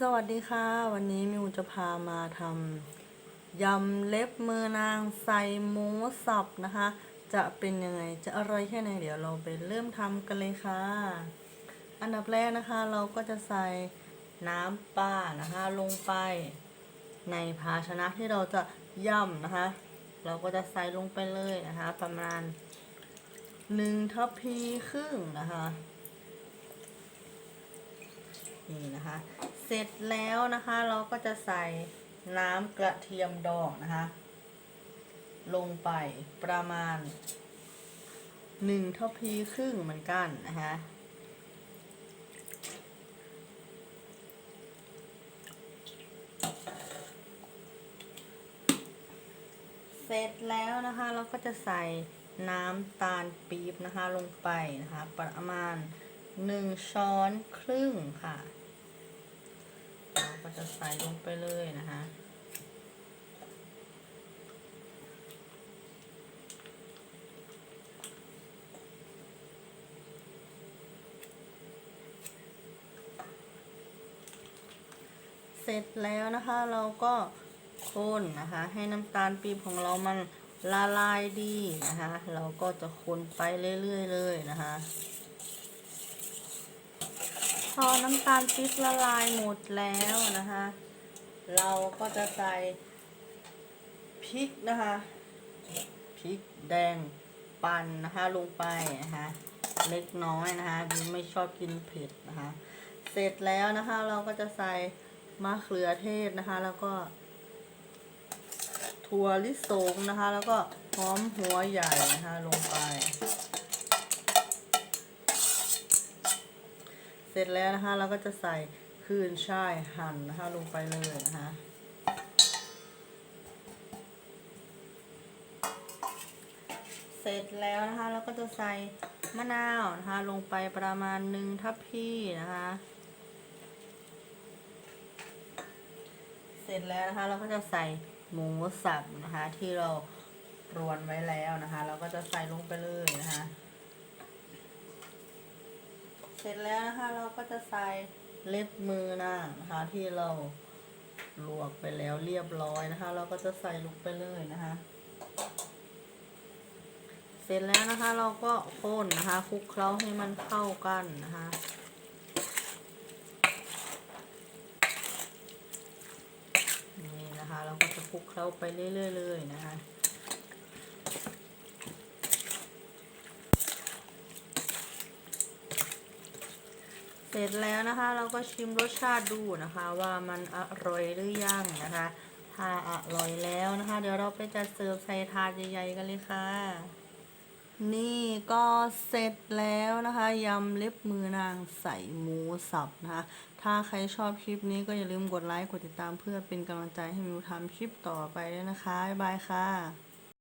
สวัสดีค่ะ วันนี้มิวจะพามาทำยำเล็บมือนางใส่หมูสับนะคะ จะเป็นยังไงจะอร่อยแค่ไหนเดี๋ยวเราไปเริ่มทำกันเลยค่ะ อันดับแรกนะคะเราก็จะใส่น้ำปลานะคะลงไปในภาชนะที่เราจะย่ำนะคะ เราก็จะใส่ลงไปเลยนะคะ ประมาณหนึ่งทัพพีครึ่งนะคะนี่นะคะ สร็จแล้วนะคะ เราก็จะใส่น้ำกระเทียมดองนะคะ ลงไปประมาณหนึ่งทัพพีครึ่งเหมือนกันนะคะเสร็จแล้วนะคะ เราก็จะใส่น้ำตาลปี๊บนะคะลงไปนะคะ ประมาณหนึ่งช้อนครึ่งค่ะ เราก็จะใส่ลงไปเลยนะคะเสร็จแล้วนะคะเราก็คนนะคะ ให้น้ำตาลปี๊บของเรามันละลายดีนะคะ เราก็จะคนไปเรื่อยๆเลยนะคะ พอน้ำตาลปี๊บละลายหมดแล้วนะคะ เราก็จะใส่พริกนะคะพริกแดงปั่นนะคะลงไปนะคะเล็กน้อยนะคะบิวไม่ชอบกินเผ็ดนะคะ เสร็จแล้วนะคะเราก็จะใส่มะเขือเทศนะคะ แล้วก็ ถั่วลิสงนะคะ แล้วก็หอมหัวใหญ่นะคะลงไป เสร็จแล้วนะคะ เราก็จะใส่คืนช่ายหั่นนะคะลงไปเลยนะคะเสร็จแล้วนะคะเราก็จะใส่มะนาวนะคะ ลงไปประมาณหนึ่งทัพพีนะคะ เสร็จแล้วนะคะเราก็จะใส่หมูสับนะคะ ที่เรารวนไว้แล้วนะคะ เราก็จะใส่ลงไปเลยนะคะ เสร็จแล้วนะคะเราก็จะใส่เล็บมือนางนะคะที่เราลวกไปแล้วเรียบร้อยนะคะ เราก็จะใส่ลงไปเลยนะคะ เสร็จแล้วนะคะเราก็คนนะคะคลุกเคล้าให้มันเข้ากันนะคะนี่นะคะ เราก็จะคลุกเคล้าไปเรื่อยๆเลยนะคะ เสร็จแล้วนะคะเราก็ชิมรสชาติดูนะคะว่ามันอร่อยหรือยังนะคะ ถ้าอร่อยแล้วนะคะ เดี๋ยวเราไปจัดเสิร์ฟใส่ถาดใหญ่ๆกันเลยค่ะ นี่ก็เสร็จแล้วนะคะยำเล็บมือนางใส่หมูสับนะคะ ถ้าใครชอบคลิปนี้ก็อย่าลืมกดไลค์กดติดตามเพื่อเป็นกำลังใจให้มิวทำคลิปต่อไปด้วยนะคะบ๊ายบายค่ะ